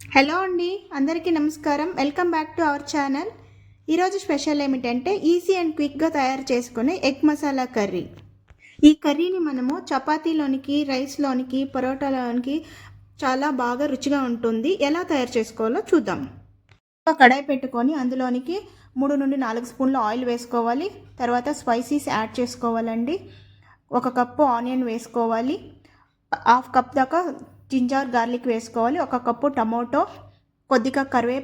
Hello అండి అందరికీ నమస్కారం. Welcome back to our channel. ఈరోజు స్పెషల్ ఏమిటంటే ఈజీ అండ్ క్విక్గా తయారు చేసుకునే ఎగ్ మసాలా కర్రీ. ఈ కర్రీని మనము చపాతీలోనికి రైస్లోనికి పరోటాలోనికి చాలా బాగా రుచిగా ఉంటుంది. ఎలా తయారు చేసుకోవాలో చూద్దాం. ఒక కడాయి పెట్టుకొని అందులోనికి మూడు నుండి నాలుగు స్పూన్ల ఆయిల్ వేసుకోవాలి. తర్వాత స్పైసీస్ యాడ్ చేసుకోవాలండి. ఒక కప్పు ఆనియన్ వేసుకోవాలి. హాఫ్ కప్ దాకా జింజర్ గార్లిక్ వేసుకోవాలి. ఒక కప్పు టమోటో కొద్దిగా కరివే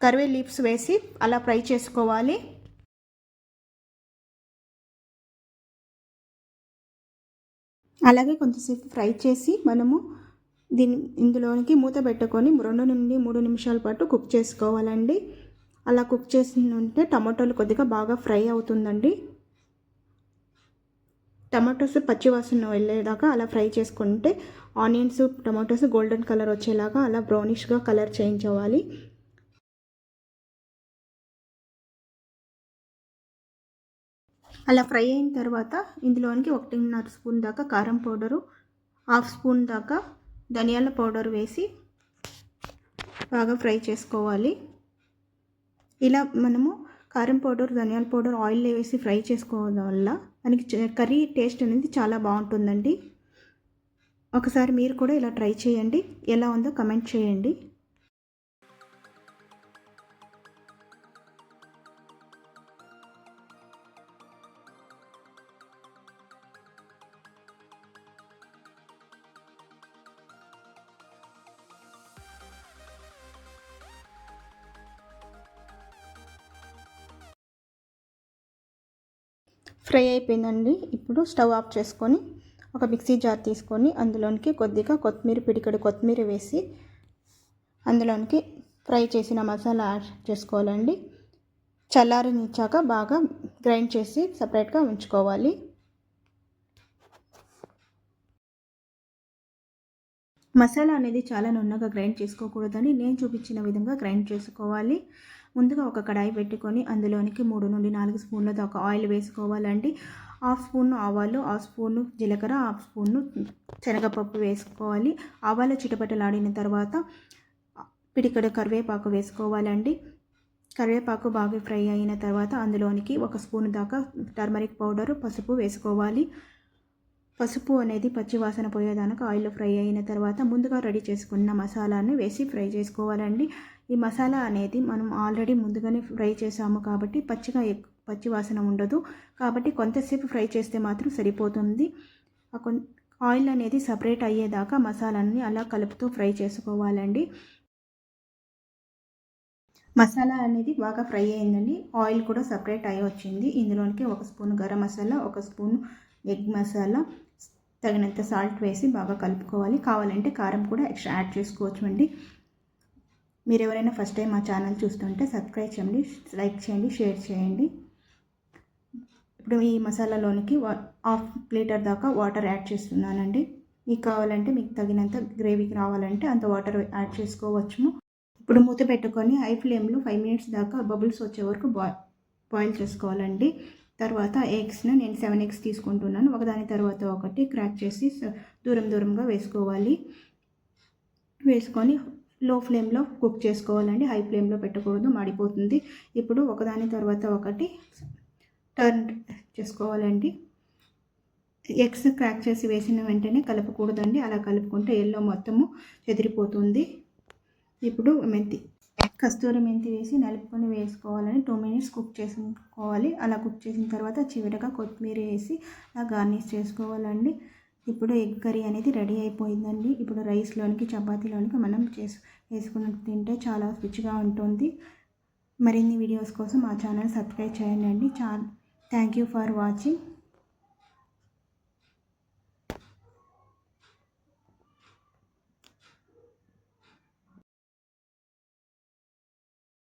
కరివే లీవ్స్ వేసి అలా ఫ్రై చేసుకోవాలి. అలాగే కొంతసేపు ఫ్రై చేసి మనము దీని ఇందులోనికి మూత పెట్టుకొని రెండు నుండి మూడు నిమిషాల పాటు కుక్ చేసుకోవాలండి. అలా కుక్ చేసి ఉంటే టమాటోలు కొద్దిగా బాగా ఫ్రై అవుతుందండి. టమాటోస్ పచ్చివాసన వెళ్ళేదాకా అలా ఫ్రై చేసుకుంటే ఆనియన్స్ టమాటోస్ గోల్డెన్ కలర్ వచ్చేలాగా అలా బ్రౌనిష్గా కలర్ చేంజ్ అవ్వాలి. అలా ఫ్రై అయిన తర్వాత ఇందులోనికి ఒకటిన్నర స్పూన్ దాకా కారం పౌడరు హాఫ్ స్పూన్ దాకా ధనియాల పౌడర్ వేసి బాగా ఫ్రై చేసుకోవాలి. ఇలా మనము కారం పౌడర్ ధనియాల పౌడర్ ఆయిల్లో వేసి ఫ్రై చేసుకోవడం వల్ల మనకి కర్రీ టేస్ట్ అనేది చాలా బాగుంటుందండి. ఒకసారి మీరు కూడా ఇలా ట్రై చేయండి. ఎలా ఉందో కమెంట్ చేయండి. ఫ్రై అయిపోయిందండి. ఇప్పుడు స్టవ్ ఆఫ్ చేసుకొని ఒక మిక్సీ జార్ తీసుకొని అందులోనికి కొద్దిగా కొత్తిమీర పిడికడు కొత్తిమీర వేసి అందులోనికి ఫ్రై చేసిన మసాలా యాడ్ చేసుకోవాలండి. చల్లారనిచ్చాక బాగా గ్రైండ్ చేసి సపరేట్గా ఉంచుకోవాలి. మసాలా అనేది చాలా నున్నగా గ్రైండ్ చేసుకోకూడదని నేను చూపించిన విధంగా గ్రైండ్ చేసుకోవాలి. ముందుగా ఒక కడాయి పెట్టుకొని అందులోనికి మూడు నుండి నాలుగు స్పూన్ల దాకా ఆయిల్ వేసుకోవాలండి. హాఫ్ స్పూన్ ఆవాలు హాఫ్ స్పూన్ జీలకర్ర హాఫ్ స్పూన్ శనగపప్పు వేసుకోవాలి. ఆవాలు చిటపటలాడిన తర్వాత పిడికడ కరివేపాకు వేసుకోవాలండి. కరివేపాకు బాగా ఫ్రై అయిన తర్వాత అందులోనికి ఒక స్పూన్ దాకా టర్మరిక్ పౌడరు పసుపు వేసుకోవాలి. పసుపు అనేది పచ్చివాసన పోయేదానికి ఆయిల్ ఫ్రై అయిన తర్వాత ముందుగా రెడీ చేసుకున్న మసాలాని వేసి ఫ్రై చేసుకోవాలండి. ఈ మసాలా అనేది మనం ఆల్రెడీ ముందుగానే ఫ్రై చేసాము కాబట్టి పచ్చిగా పచ్చివాసన ఉండదు. కాబట్టి కొంతసేపు ఫ్రై చేస్తే మాత్రం సరిపోతుంది. ఆయిల్ అనేది సపరేట్ అయ్యేదాకా మసాలాని అలా కలుపుతూ ఫ్రై చేసుకోవాలండి. మసాలా అనేది బాగా ఫ్రై అయిందండి. ఆయిల్ కూడా సపరేట్ అయ్యి వచ్చింది ఇందులోనికి ఒక స్పూన్ గరం మసాలా ఒక స్పూన్ ఎగ్ మసాలా తగినంత సాల్ట్ వేసి బాగా కలుపుకోవాలి. కావాలంటే కారం కూడా ఎక్స్ట్రా యాడ్ చేసుకోవచ్చు అండి మీరు ఎవరైనా ఫస్ట్ టైం మా ఛానల్ చూస్తుంటే సబ్స్క్రైబ్ చేయండి లైక్ చేయండి షేర్ చేయండి. ఇప్పుడు ఈ మసాలాలోనికి హాఫ్ లీటర్ దాకా వాటర్ యాడ్ చేస్తున్నానండి. మీకు కావాలంటే మీకు తగినంత గ్రేవీకి రావాలంటే అంత వాటర్ యాడ్ చేసుకోవచ్చు ఇప్పుడు మూత పెట్టుకొని హై ఫ్లేమ్లో ఫైవ్ మినిట్స్ దాకా బబుల్స్ వచ్చే వరకు బాయ్ బాయిల్ చేసుకోవాలండి. తర్వాత ఎగ్స్ను నేను సెవెన్ ఎగ్స్ తీసుకుంటున్నాను. ఒకదాని తర్వాత ఒకటి క్రాక్ చేసి దూరం దూరంగా వేసుకోవాలి. వేసుకొని లో ఫ్లేమ్లో కుక్ చేసుకోవాలండి హై ఫ్లేమ్లో పెట్టకూడదు మాడిపోతుంది. ఇప్పుడు ఒకదాని తర్వాత ఒకటి టర్న్ చేసుకోవాలండి. ఎగ్స్ క్రాక్ చేసి వేసిన వెంటనే కలపకూడదండి. అలా కలుపుకుంటే ఎల్లో మొత్తము చెదిరిపోతుంది. ఇప్పుడు మెంతి కస్తూరి మెంతి వేసి నలుపుకొని వేసుకోవాలని టూ మినిట్స్ కుక్ చేసుకోవాలి. అలా కుక్ చేసిన తర్వాత చివరిగా కొత్తిమీర వేసి అలా గార్నిష్ చేసుకోవాలండి. ఇప్పుడు ఎగ్ కర్రీ అనేది రెడీ అయిపోయిందండి. ఇప్పుడు రైస్లోనికి చపాతీలోనికి మనం చేసు వేసుకుని తింటే చాలా రుచిగా ఉంటుంది. మరిన్ని వీడియోస్ కోసం మా ఛానల్ సబ్స్క్రైబ్ చేయండి. అండి చా థ్యాంక్ యూ ఫర్ వాచింగ్.